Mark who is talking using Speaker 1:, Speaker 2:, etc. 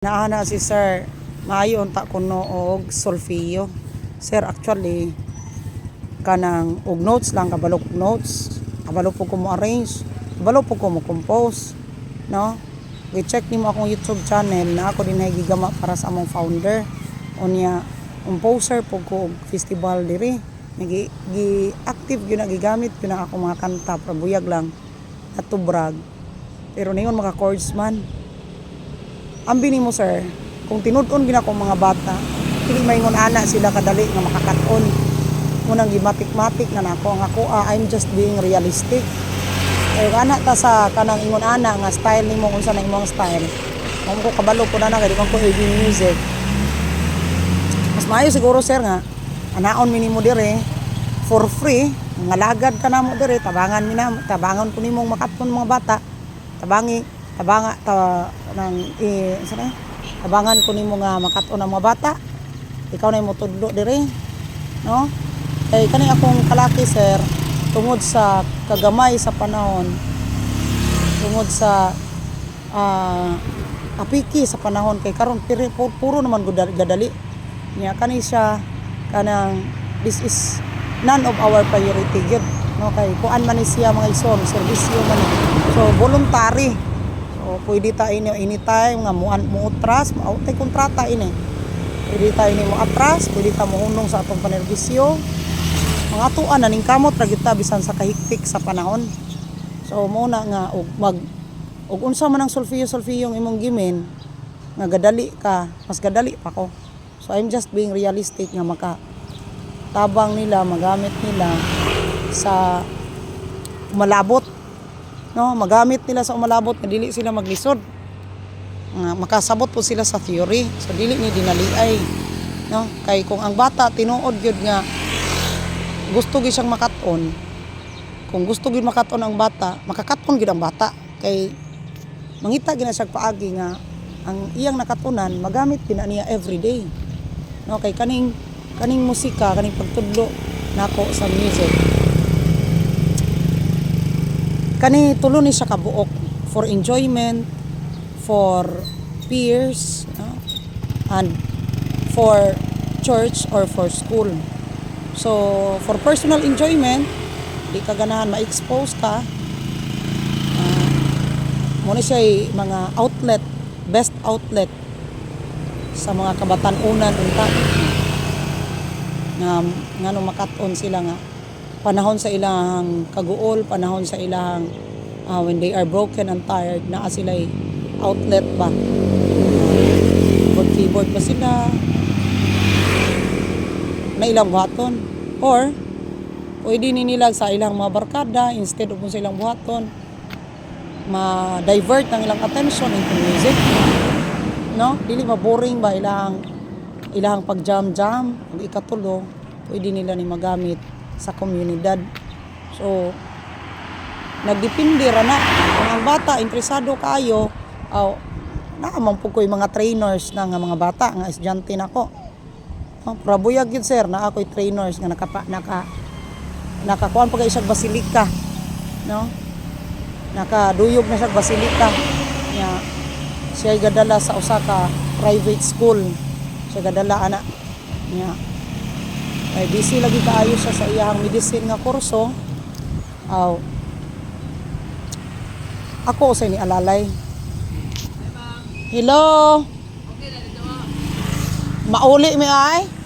Speaker 1: Naana si sir, maayo unta kuno og solfeo. Sir, actually, kanang og notes lang, kabalo notes. Kabalo po ko mo arrange. Kabalo po ko mo compose. No? I-check nimo akong YouTube channel na ako din gigama para sa among founder. Unya, composer po ko og festival diri. Nagi gi active gyud na gigamit gyud na ako mga kanta para buyag lang natubrag. Pero ningon maka chords man. Ambi ni mo sir, kung tinud-on gina ko mga bata, dili maingon ana sila kadali nga makakaton. Munang gimatik-matik na nako ang ako ah, I'm just being realistic. Kaya ana ta sa kanang ingon ana nga style nimo unsa na imong style. Mo ko kabalo po na na kay ko AV music. Mas maayo siguro sir nga anaon mi nimo dire for free nga lagad ka namo dire tabangan mi na tabangan ko nimong makaton mga bata tabangi tabanga ta nang eh, sa na? Tabangan ko nimo nga makaton ang mga bata. Ikaw na mo tudlo dire no? Kay kani akong kalaki sir tungod sa kagamay sa panahon tungod sa ah, apiki sa panahon kay karon piri pu- puro naman gadali niya. Kani siya kanang this is none of our priority gyud no? Kay kuan man ni siya mga ison serbisyo man ni. so voluntary so pwede ta ini anytime nga muan mo utras mo tay kontrata ini. Pwede ta ini mo atras pwede ta mohunong sa atong panerbisyo. Mga tuan na ning kamot ra gyud bisan sa kahigpik sa panahon. So mo na nga og mag og unsa man ang sulfiyo sulfiyo imong gimin nga gadali ka mas gadali pa ko. So I'm just being realistic nga maka tabang nila magamit nila sa umalabot no magamit nila sa umalabot nga dili sila maglisod. Nga makasabot po sila sa theory. So dili ni dinaliay. No kay kung ang bata tinuod gyud nga gusto gyud siyang makaton kung gusto gyud makaton ang bata makakaton gyud ang bata. Kay mangita gyud na siya paagi nga ang iyang nakatunan magamit din niya everyday no kay kaning kaning musika kaning pagtudlo nako sa music kani tulo ni siya kabuok for enjoyment for peers no? and for church or for school. So for personal enjoyment di ka ganahan ma-expose ka. Uh, muna siya mga outlet best outlet sa mga kabatan-unan unta. Nga ngano makaton sila nga panahon sa ilang kaguol, panahon sa ilang ah, when they are broken and tired, naa sila outlet ba. Keyboard, keyboard ba sila? Na ilang buhaton. Or, pwede ni sa ilang mga barkada, instead of sa ilang buhaton, ma-divert ng ilang attention into music. No? Dili ma-boring ba ilang ilang pag-jam-jam, pag ikatulo, pwede nila ni magamit sa komunidad. So, nagdepende ra na. Kung ang bata, interesado kayo, aw, naaman po ko mga trainers na nga mga bata, nga estudyante na ko. Oh, prabuyag yun sir, na ako'y trainers nga nakapa, naka, nakakuan pa siya basilika. No? Nakaduyog na siya basilika. Nya, siya gadala sa Osaka private school. Siya gadala ana. Nya, ay busy lagi kaayo siya sa iyang medicine nga kurso. Aw. Ako sa ni alalay. Hello. Mauli mi ay.